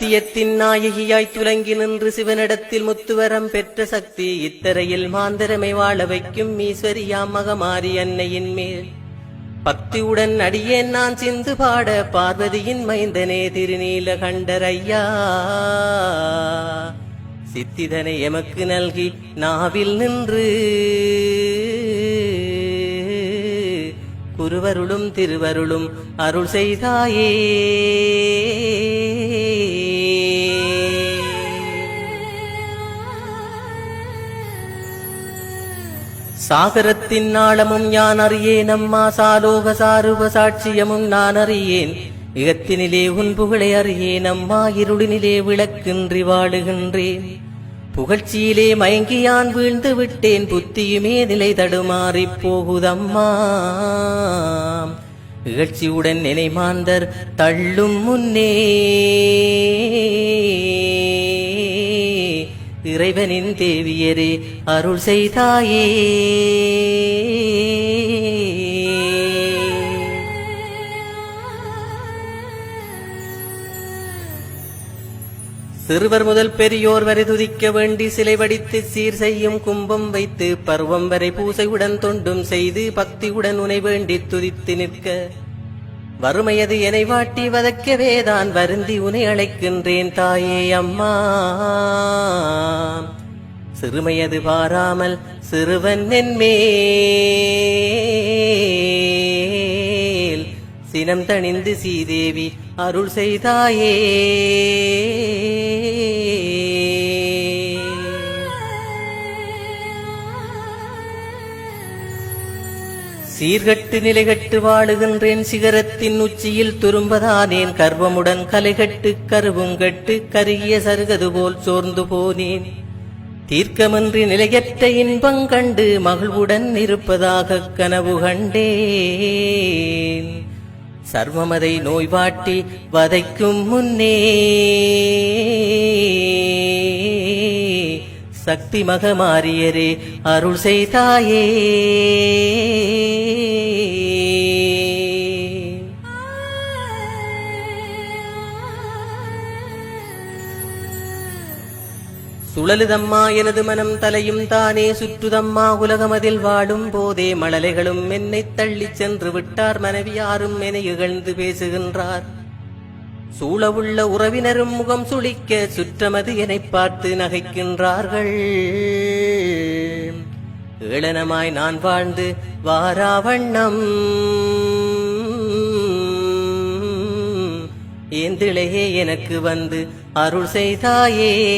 சத்தியத்தின் நாயகியாய் துலங்கி நின்று சிவனிடத்தில் முத்துவரம் பெற்ற சக்தி இத்தரையில் மாந்தரமை வாழ வைக்கும் ஈஸ்வரியாம் மகமாரி அன்னையின் மேல். பக்தியுடன் அடியேன் நான் சிந்து பாட பார்வதியின் மைந்தனே திருநீல கண்டரையா சித்திதனை எமக்கு நல்கி நாவில் நின்று குருவருளும் திருவருளும் அருள் செய்தாயே. சாகரத்தின் ஆழமும் யான் அறியேன்? அம்மா சாலோக சாருவ சாட்சியமும் நான் அறியேன். இகத்தினிலே உன் புகழை அறியேன். அம்மா இருளினிலே விளக்கின்றி வாழுகின்றேன். புகழ்ச்சியிலே மயங்கி யான் வீழ்ந்து விட்டேன். புத்தியுமே நிலை தடுமாறி போகுதம்மா. இகழ்ச்சியுடன் நினைமாந்தர் தள்ளும் முன்னே. இறைவனின் தேவியரே அருள் செய்தாயே. சிறுவர் முதல் பெரியோர் வரை துதிக்க வேண்டி சிலை வடித்து சீர் செய்யும் கும்பம் வைத்து பருவம் வரை பூசையுடன் தொண்டும் செய்து பக்தியுடன் உனை வேண்டி துதித்து நிற்க. வறுமையது என்னை வாட்டி வதக்கவே தான் வருந்தி உனை அழைக்கின்றேன் தாயே அம்மா. சிறுமையது பாராமல் சிறுவன் என்மேல் சினம் தணிந்து சீதேவி அருள் செய்தாயே. சீர்கட்டு நிலைகட்டு வாழுகின்றேன் சிகரத்தின் உச்சியில் துரும்பதானேன். கர்வமுடன் கலைகட்டு கருவுங்கட்டு கருகிய சருகது போல் சோர்ந்து போனேன். தீர்க்கமின்றி நிலையற்ற இன்பம் கண்டு மகிழ்வுடன் இருப்பதாக கனவு கண்டேன். சர்வமதை நோய்வாட்டி வதைக்கும் முன்னே சக்தி மகமாரியரே அருள் செய்தாயே. சுழலுதம்மா எனது மனம் தலையும் தானே சுற்றுதம்மா உலகமதில் வாடும் போதே மழலைகளும் என்னை தள்ளிச் சென்று விட்டார் மனைவி யாரும் என இகழ்ந்து பேசுகின்றார். சூழவுள்ள உறவினரும் முகம் சுளிக்க சுற்றமது என்னைப் பார்த்து நகைக்கின்றார்கள். ஏளனமாய் நான் வாழ்ந்து வாராவண்ணம் ஏந்திழையே எனக்கு வந்து அருள் செய்தாயே.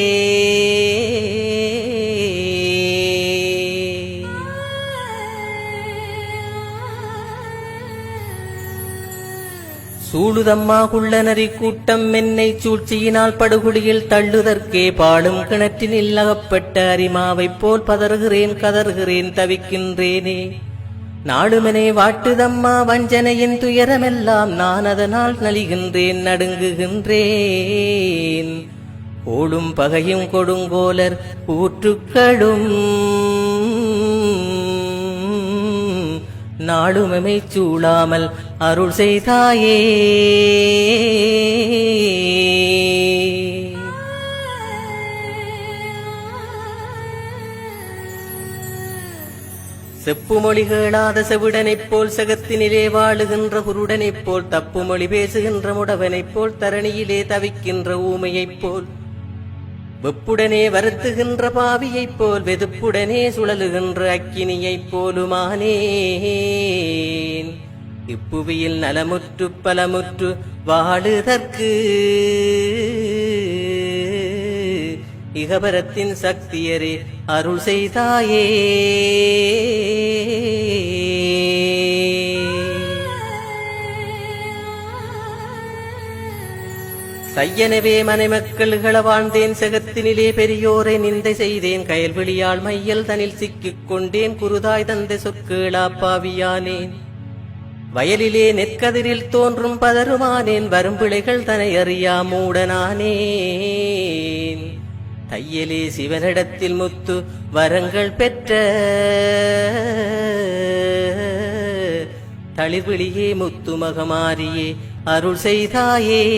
சூழுதம்மா குள்ளனரி கூட்டம் என்னை சூழ்ச்சியினால் படுகுடியில் தள்ளுதற்கே பாடும் கிணற்றினில் அகப்பட்ட அரிமாவைப் போல் பதறுகிறேன் கதறுகிறேன் தவிக்கின்றேனே. நாடுமனே வாட்டுதம்மா வஞ்சனையின் துயரமெல்லாம் நான் அதனால் நலிகின்றேன் நடுங்குகின்றேன். ஓடும் பகையும் கொடுங்கோலர் ஊற்றுக்களும் நாளுமெமை சூழாமல் அருள் செய்தாயே. செப்பு மொழி கேளாத செவிடனைப் போல் சகத்தினிலே வாழுகின்ற குருடனைப் போல் தப்பு மொழி பேசுகின்ற முடவனைப் போல் தரணியிலே தவிக்கின்ற ஊமையைப் போல் வெப்புடனே வருத்துகின்ற பாவியைப் போல் வெதுப்புடனே சுழலுகின்ற அக்கினியைப் போலுமானேன். இப்புவியில் நலமுற்று பலமுற்று வாழுதற்கு இகபரத்தின் சக்தியரே அருள் செய்தாயே. சையனவே மனைமக்கள் இகழவாழ்ந்தேன் செகத்தினிலே பெரியோரை நிந்தை செய்தேன். கயல்விழியால் மையல் தனில் சிக்கிக் கொண்டேன். குருதாய் தந்த சொற்கேளா பாவியானேன் வயலிலே நெற்கதிரில் தோன்றும் பதறுமானேன் வரும் பிழைகள் தனை அறியா மூடனானேன். தையலே சிவனிடத்தில் முத்து வரங்கள் பெற்ற தளிர்விழியே முத்து மகமாரியே அருள் செய்தாயே.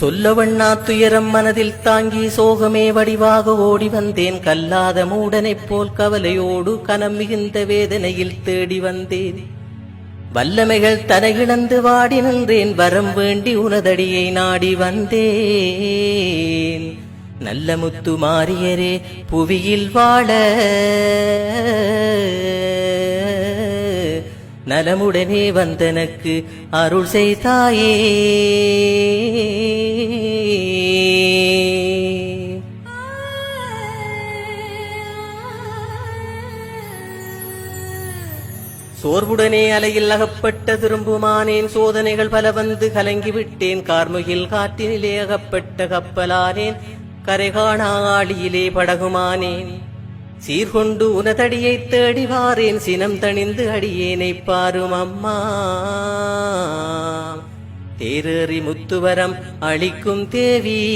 சொல்லவண்ணா துயரம் மனதில் தாங்கி சோகமே வடிவாக ஓடி வந்தேன். கல்லாத மூடனைப் போல் கவலையோடு கனம் மிகுந்த வேதனையில் தேடி வந்தேன். வல்லமைகள் தனகிழந்து வாடி நின்றேன். வரம் வேண்டி உனதடியை நாடி வந்தேன். நல்ல முத்து மாறியரே புவியில் வாழ. நலமுடனே வந்தனக்கு அருள் செய்தாயே. சோர்வுடனே அலையில் அகப்பட்ட திரும்புமானேன் சோதனைகள் பல வந்து கலங்கிவிட்டேன். கார்முகில் காற்றினிலே அகப்பட்ட கப்பலானேன். கரை ஆழியிலே படகுமானேன் சீர்கொண்டு உனதடியை தேடி வாரேன் சினம் தணிந்து அடியேனை பாரும் அம்மா. தேரேறி முத்துவரம் அளிக்கும் தேவி.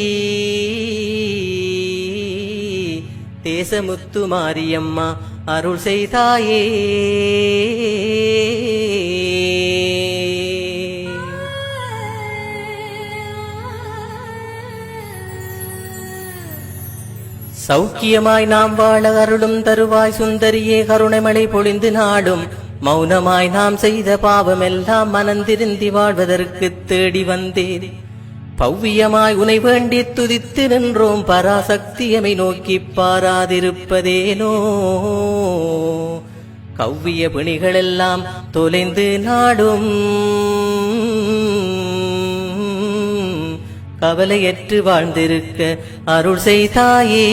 தேசமுத்து மாரியம்மா அருள் செய்தாயே. சௌக்கியமாய் நாம் வாழ அருளும் தருவாய் சுந்தரியே கருணைமலை பொழிந்து நாடும். மௌனமாய் நாம் செய்த பாவமெல்லாம் மனந்திருந்தி வாழ்வதற்கு தேடி வந்தேன். பவ்வியமாய் உனை வேண்டி துதித்து நின்றோம் பராசக்தியமை நோக்கி பாராதிருப்பதேனோ? கவ்விய பிணிகளெல்லாம் தொலைந்து நாடும். கவலையற்று வாழ்ந்திருக்க அருள் செய்தாயே.